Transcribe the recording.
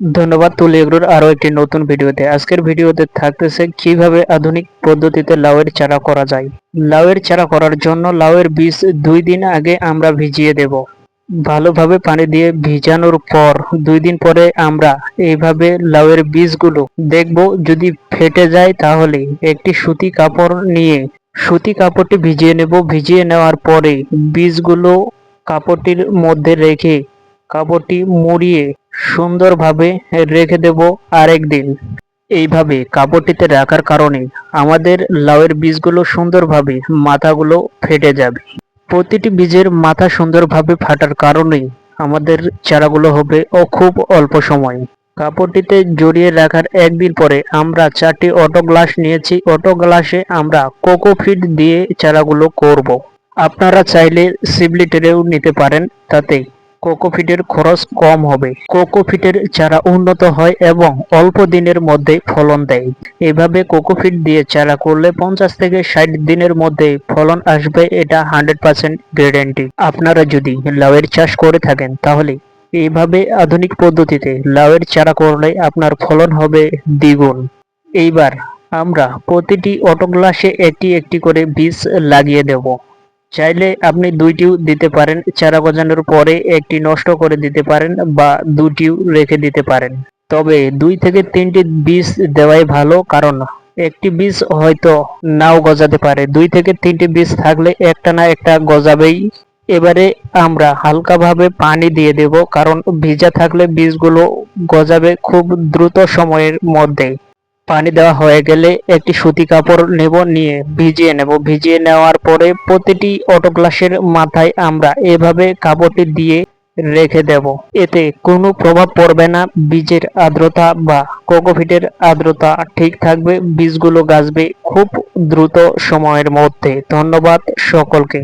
ধন্যবাদ তুলি এগুলোর আরও একটি নতুন ভিডিওতে। আজকের ভিডিওতে থাকতেছে কীভাবে আধুনিক পদ্ধতিতে লাউয়ের চারা করা যায়। লাউয়ের চারা করার জন্য লাউয়ের বীজ দুই দিন আগে আমরা ভিজিয়ে দেব। ভালোভাবে পানি দিয়ে ভিজানোর পর দুই দিন পরে আমরা এইভাবে লাউয়ের বীজগুলো দেখব। যদি ফেটে যায় তাহলে একটি সুতি কাপড় নিয়ে সুতি কাপড়টি ভিজিয়ে নেব। ভিজিয়ে নেওয়ার পরে বীজগুলো কাপড়টির মধ্যে রেখে কাপড়টি মুড়িয়ে সুন্দরভাবে রেখে দেব আরেক দিন। এইভাবে কাপড়টিতে রাখার কারণে আমাদের লাউয়ের বীজগুলো সুন্দরভাবে মাথাগুলো ফেটে যাবে। প্রতিটি বীজের মাথা সুন্দরভাবে ফাটার কারণে আমাদের চারাগুলো হবে ও খুব অল্প সময়ে। কাপড়টিতে জড়িয়ে রাখার একদিন পরে আমরা চারটি অটো গ্লাস নিয়েছি। অটো গ্লাসে আমরা কোকোফিট দিয়ে চারাগুলো করব। আপনারা চাইলে সিবলিটেরেও নিতে পারেন, তাতে কোকোফিটের খরচ কম হবে। কোকোফিটের চারা উন্নত হয় এবং অল্প দিনের মধ্যে ফলন দেয়। এভাবে কোকোফিট দিয়ে চারা করলে পঞ্চাশ থেকে ষাট দিনের মধ্যে ফলন আসবে, এটা হান্ড্রেড পার্সেন্ট গ্যারেন্টি। আপনারা যদি লাউয়ের চাষ করে থাকেন, তাহলে এইভাবে আধুনিক পদ্ধতিতে লাউয়ের চারা করলে আপনার ফলন হবে দ্বিগুণ। এইবার আমরা প্রতিটি অটো গ্লাসে একটি একটি করে বীজ লাগিয়ে দেব। চাইলে আপনি দুইটিও দিতে পারেন। চারা গজানোর পরে একটি নষ্ট করে দিতে পারেন বা দুটিও রেখে দিতে পারেন। তবে দুই থেকে তিনটি বীজ দেওয়াই ভালো, কারণ একটি বীজ হয়তো নাও গজাতে পারে। দুই থেকে তিনটি বীজ থাকলে একটা না একটা গজাবেই। এবারে আমরা হালকাভাবে পানি দিয়ে দেব, কারণ ভিজা থাকলে বীজগুলো গজাবে খুব দ্রুত সময়ের মধ্যে। পানি দেওয়া হয়ে গেলে একটি সুতি কাপড় নেব, নিয়ে ভিজিয়ে নেব। ভিজিয়ে নেওয়ার পরে প্রতিটি অটো গ্লাসের মাথায় আমরা এভাবে কাপড়টি দিয়ে রেখে দেব। এতে কোনো প্রভাব পড়বে না, বীজের আর্দ্রতা বা কোকোফিটের আর্দ্রতা ঠিক থাকবে, বীজগুলো গাছবে খুব দ্রুত সময়ের মধ্যে। ধন্যবাদ সকলকে।